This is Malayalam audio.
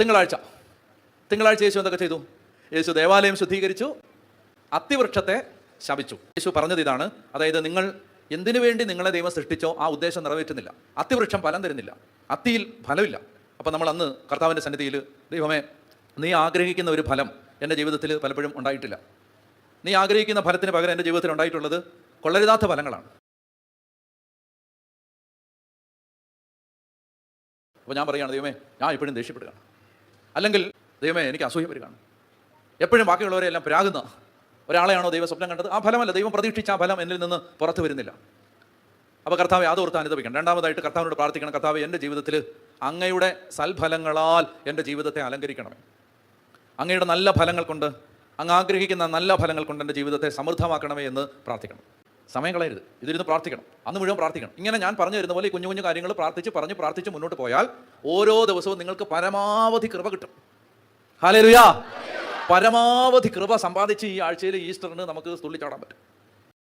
തിങ്കളാഴ്ച. തിങ്കളാഴ്ച യേശു എന്തൊക്കെ ചെയ്തു? യേശു ദേവാലയം ശുദ്ധീകരിച്ചു അത്തിവൃക്ഷത്തെ ശപിച്ചു. യേശു പറഞ്ഞത് ഇതാണ്. അതായത് നിങ്ങൾ എന്തിനു വേണ്ടി നിങ്ങളെ ദൈവം സൃഷ്ടിച്ചോ ആ ഉദ്ദേശം നിറവേറ്റുന്നില്ല. അത്തിവൃക്ഷം ഫലം തരുന്നില്ല. അത്തിയിൽ ഫലമില്ല. അപ്പം നമ്മൾ അന്ന് കർത്താവിന്റെ സന്നിധിയിൽ ദൈവമേ നീ ആഗ്രഹിക്കുന്ന ഒരു ഫലം എന്റെ ജീവിതത്തിൽ പലപ്പോഴും ഉണ്ടായിട്ടില്ല. നീ ആഗ്രഹിക്കുന്ന ഫലത്തിന് പകരം എന്റെ ജീവിതത്തിൽ ഉണ്ടായിട്ടുള്ളത് കൊള്ളരുതാത്ത ഫലങ്ങളാണ്. അപ്പോൾ ഞാൻ പറയുകയാണ് ദൈവമേ ഞാൻ ഇപ്പോഴും ദേഷ്യപ്പെടുകയാണ്. അല്ലെങ്കിൽ ദൈവമേ എനിക്ക് അസൂയ വരികയാണ്. എപ്പോഴും ബാക്കിയുള്ളവരെ എല്ലാം പ്രാകുന്ന ഒരാളെയാണോ ദൈവ സ്വപ്നം കണ്ടത്? ആ ഫലമല്ല ദൈവം പ്രതീക്ഷിച്ച ആ ഫലം എന്നിൽ നിന്ന് പുറത്തു വരുന്നില്ല. അപ്പോൾ കർത്താവ് യാതോർത്ത് അനുദപിക്കണം. രണ്ടാമതായിട്ട് കർത്താവിനോട് പ്രാർത്ഥിക്കണം കർത്താവ് എന്റെ ജീവിതത്തിൽ അങ്ങയുടെ സൽഫലങ്ങളാൽ എന്റെ ജീവിതത്തെ അലങ്കരിക്കണമേ. അങ്ങയുടെ നല്ല ഫലങ്ങൾ കൊണ്ട് അങ്ങ് ആഗ്രഹിക്കുന്ന നല്ല ഫലങ്ങൾ കൊണ്ട് എന്റെ ജീവിതത്തെ സമൃദ്ധമാക്കണമേ എന്ന് പ്രാർത്ഥിക്കണം. സമയം കളയരുത്. ഇതിരുന്ന് പ്രാർത്ഥിക്കണം. അന്ന് മുഴുവൻ പ്രാർത്ഥിക്കണം. ഇങ്ങനെ ഞാൻ പറഞ്ഞു തരുന്ന പോലെ കുഞ്ഞു കുഞ്ഞു കാര്യങ്ങൾ പ്രാർത്ഥിച്ച് പറഞ്ഞ് പ്രാർത്ഥിച്ച് മുന്നോട്ട് പോയാൽ ഓരോ ദിവസവും നിങ്ങൾക്ക് പരമാവധി കൃപ കിട്ടും. ഹാലേ പരമാവധി കൃപ സമ്പാദിച്ച് ഈ ആഴ്ചയിൽ ഈസ്റ്ററിന് നമുക്ക് തുള്ളിച്ചാടാൻ പറ്റും.